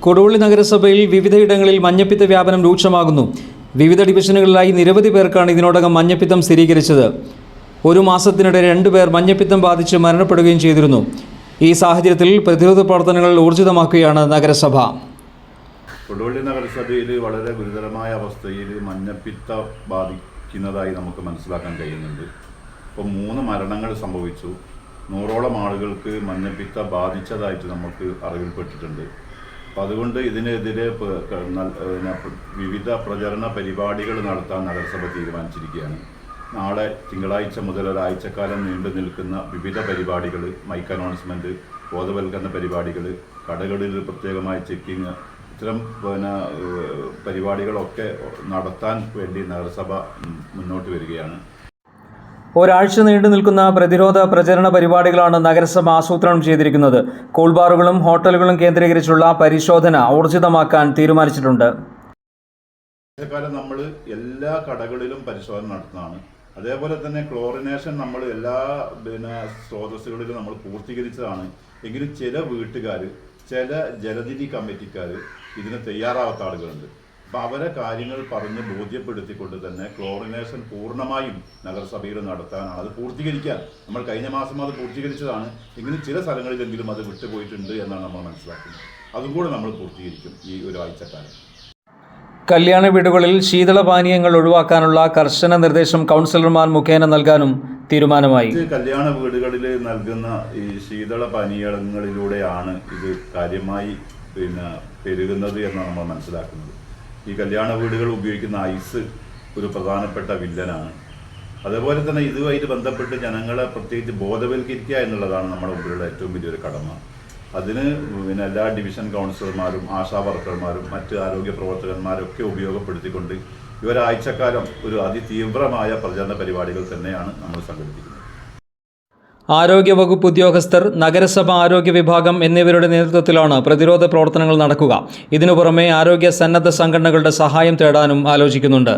കൊടുവള്ളി നഗരസഭയിൽ വിവിധയിടങ്ങളിൽ മഞ്ഞപ്പിത്ത വ്യാപനം രൂക്ഷമാകുന്നു. വിവിധ ഡിവിഷനുകളിലായി നിരവധി പേർക്കാണ് ഇതിനോടകം മഞ്ഞപ്പിത്തം സ്ഥിരീകരിച്ചത്. ഒരു മാസത്തിനിടെ രണ്ടു പേർ മഞ്ഞപ്പിത്തം ബാധിച്ച് മരണപ്പെടുകയും ചെയ്തിരുന്നു. ഈ സാഹചര്യത്തിൽ പ്രതിരോധ പ്രവർത്തനങ്ങൾ ഊർജിതമാക്കുകയാണ് നഗരസഭ. കൊടുവള്ളി നഗരസഭയിൽ വളരെ ഗുരുതരമായ അവസ്ഥയിൽ മഞ്ഞപ്പിത്ത ബാധിക്കുന്നതായി നമുക്ക് മനസ്സിലാക്കാൻ കഴിയുന്നുണ്ട്. ഇപ്പോൾ മൂന്ന് മരണങ്ങൾ സംഭവിച്ചു. നൂറോളം ആളുകൾക്ക് മഞ്ഞപ്പിത്ത ബാധിച്ചതായിട്ട് നമുക്ക് അറിവിൽപ്പെട്ടിട്ടുണ്ട്. അപ്പം അതുകൊണ്ട് ഇതിനെതിരെ വിവിധ പ്രചരണ പരിപാടികൾ നടത്താൻ നഗരസഭ തീരുമാനിച്ചിരിക്കുകയാണ്. നാളെ തിങ്കളാഴ്ച മുതൽ ഒരാഴ്ചക്കാലം നീണ്ടു നിൽക്കുന്ന വിവിധ പരിപാടികൾ മൈക്ക് അനൗൺസ്മെന്റ് ബോധവൽക്കരണ പരിപാടികൾ കടകളിൽ പ്രത്യേകമായ ചെക്കിങ് ഇത്തരം പിന്നെ പരിപാടികളൊക്കെ നടത്താൻ വേണ്ടി നഗരസഭ മുന്നോട്ട് വരികയാണ്. ഒരാഴ്ച നീണ്ടു നിൽക്കുന്ന പ്രതിരോധ പ്രചരണ പരിപാടികളാണ് നഗരസഭ ആസൂത്രണം ചെയ്തിരിക്കുന്നത്. കൂൾബാറുകളും ഹോട്ടലുകളും കേന്ദ്രീകരിച്ചുള്ള പരിശോധന ഊർജിതമാക്കാൻ തീരുമാനിച്ചിട്ടുണ്ട്. കാലം നമ്മൾ എല്ലാ കടകളിലും പരിശോധന നടത്തുന്നതാണ്. അതേപോലെ തന്നെ ക്ലോറിനേഷൻ നമ്മൾ എല്ലാ പിന്നെ സ്രോതസ്സുകളിലും നമ്മൾ പൂർത്തീകരിച്ചതാണ്. എങ്കിലും ചില വീട്ടുകാർ ചില ജലനിധി കമ്മിറ്റിക്കാർ ഇതിന് തയ്യാറാവാത്ത ആളുകളുണ്ട്. അപ്പോൾ അവരെ കാര്യങ്ങൾ പറഞ്ഞ് ബോധ്യപ്പെടുത്തിക്കൊണ്ട് തന്നെ ക്ലോറിനേഷൻ പൂർണമായും നഗരസഭയിൽ നടത്താനാണ് അത് പൂർത്തീകരിക്കാൻ. നമ്മൾ കഴിഞ്ഞ മാസം അത് പൂർത്തീകരിച്ചതാണ്. എങ്കിലും ചില സ്ഥലങ്ങളിലെങ്കിലും അത് വിട്ടുപോയിട്ടുണ്ട് എന്നാണ് നമ്മൾ മനസ്സിലാക്കുന്നത്. അതും കൂടെ നമ്മൾ പൂർത്തീകരിക്കും ഈ ഒരു ആഴ്ചക്കാലം. കല്യാണ വീടുകളിൽ ശീതളപാനീയങ്ങൾ ഒഴിവാക്കാനുള്ള കർശന നിർദ്ദേശം കൗൺസിലർമാർ മുഖേന നൽകാനും തീരുമാനമായി. കല്യാണ വീടുകളിൽ നൽകുന്ന ഈ ശീതള പാനീയങ്ങളിലൂടെയാണ് ഇത് കാര്യമായി പിന്നെ പെരുകുന്നത് എന്നാണ് നമ്മൾ മനസ്സിലാക്കുന്നത്. ഈ കല്യാണ വീടുകൾ ഉപയോഗിക്കുന്ന ഐസ് ഒരു പ്രധാനപ്പെട്ട വില്ലനാണ്. അതേപോലെ തന്നെ ഇതുമായിട്ട് ബന്ധപ്പെട്ട് ജനങ്ങളെ പ്രത്യേകിച്ച് ബോധവൽക്കരിക്കുക എന്നുള്ളതാണ് നമ്മുടെ മുമ്പിലുള്ള ഏറ്റവും വലിയൊരു കടമ. അതിന് പിന്നെ എല്ലാ ഡിവിഷൻ കൗൺസിലർമാരും ആശാ വർക്കർമാരും മറ്റ് ആരോഗ്യ പ്രവർത്തകന്മാരൊക്കെ ഉപയോഗപ്പെടുത്തിക്കൊണ്ട് ഈ ഒരാഴ്ചക്കാലം ഒരു അതിതീവ്രമായ പ്രചരണ പരിപാടികൾ തന്നെയാണ് നമ്മൾ സംഘടിപ്പിക്കുന്നത്. ആരോഗ്യവകുപ്പ് ഉദ്യോഗസ്ഥർ നഗരസഭ ആരോഗ്യ വിഭാഗം എന്നിവരുടെ നേതൃത്വത്തിലാണ് പ്രതിരോധ പ്രവർത്തനങ്ങൾ നടക്കുക. ഇതിനു പുറമെ ആരോഗ്യ സന്നദ്ധ സംഘടനകളുടെ സഹായം തേടാനും ആലോചിക്കുന്നുണ്ട്.